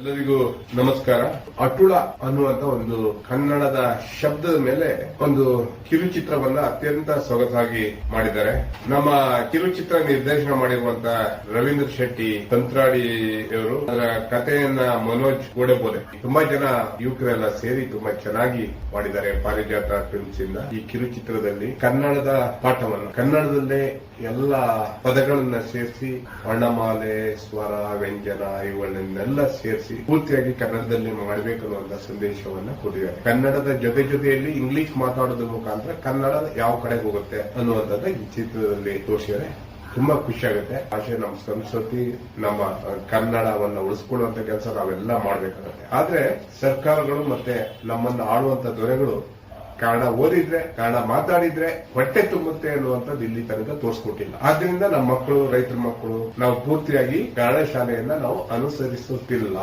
ಎಲ್ಲರಿಗೂ ನಮಸ್ಕಾರ. ಅಟುಳ ಅನ್ನುವಂತ ಒಂದು ಕನ್ನಡದ ಶಬ್ದದ ಮೇಲೆ ಒಂದು ಕಿರುಚಿತ್ರವನ್ನ ಅತ್ಯಂತ ಸೊಗಸಾಗಿ ಮಾಡಿದ್ದಾರೆ. ನಮ್ಮ ಕಿರುಚಿತ್ರ ನಿರ್ದೇಶನ ಮಾಡಿರುವಂತ ರವೀಂದ್ರ ಶೆಟ್ಟಿ, ತಂತ್ರಾಡಿ ಅವರು ಅದರ ಕಥೆಯನ್ನ ಮನೋಜ್ ಗೋಡೆಬೋದೆ ತುಂಬಾ ಜನ ಯುವಕರೆಲ್ಲ ಸೇರಿ ತುಂಬಾ ಚೆನ್ನಾಗಿ ಮಾಡಿದ್ದಾರೆ ಪಾರಿಜಾತ ಫಿಲ್ಮ್ಸ್ ಇಂದ. ಈ ಕಿರುಚಿತ್ರದಲ್ಲಿ ಕನ್ನಡದ ಪಾಠವನ್ನು, ಕನ್ನಡದಲ್ಲೇ ಎಲ್ಲ ಪದಗಳನ್ನ ಸೇರಿಸಿ ವರ್ಣಮಾಲೆ ಸ್ವರ, ವ್ಯಂಜನ, ಇವುಗಳನ್ನೆಲ್ಲ ಸೇರಿಸಿ ಪೂರ್ತಿಯಾಗಿ ಕನ್ನಡದಲ್ಲಿ ಮಾಡಬೇಕು ಅನ್ನುವಂತ ಸಂದೇಶವನ್ನ ಕೊಟ್ಟಿದ್ದಾರೆ. ಕನ್ನಡದ ಜೊತೆ ಜೊತೆಯಲ್ಲಿ ಇಂಗ್ಲಿಷ್ ಮಾತಾಡೋದ್ರ ಮುಖಾಂತರ ಕನ್ನಡ ಯಾವ ಕಡೆ ಹೋಗುತ್ತೆ ಅನ್ನುವಂಥದ್ದು ಈ ಚಿತ್ರದಲ್ಲಿ ತೋರಿಸಿದರೆ ತುಂಬಾ ಖುಷಿ ಆಗುತ್ತೆ. ಭಾಷೆ ನಮ್ಮ ಸಂಸ್ಕೃತಿ, ನಮ್ಮ ಕನ್ನಡವನ್ನ ಉಳಿಸ್ಕೊಳ್ಳುವಂತ ಕೆಲಸ ನಾವೆಲ್ಲ ಮಾಡ್ಬೇಕಾಗುತ್ತೆ. ಆದ್ರೆ ಸರ್ಕಾರಗಳು ಮತ್ತೆ ನಮ್ಮನ್ನ ಆಳುವಂತ ದೊರೆಗಳು ಕನ್ನಡ ಓದಿದ್ರೆ ಕನ್ನಡ ಮಾತಾಡಿದ್ರೆ ಹೊಟ್ಟೆ ತುಂಬುತ್ತೆ ಅನ್ನುವಂಥದ್ದು ಇಲ್ಲಿ ತನಕ ತೋರಿಸ್ಕೊಟ್ಟಿಲ್ಲ. ಆದ್ರಿಂದ ನಮ್ಮ ಮಕ್ಕಳು, ರೈತರ ಮಕ್ಕಳು ನಾವು ಪೂರ್ತಿಯಾಗಿ ಕನ್ನಡ ಶಾಲೆಯನ್ನ ನಾವು ಅನುಸರಿಸುತ್ತಿಲ್ಲ.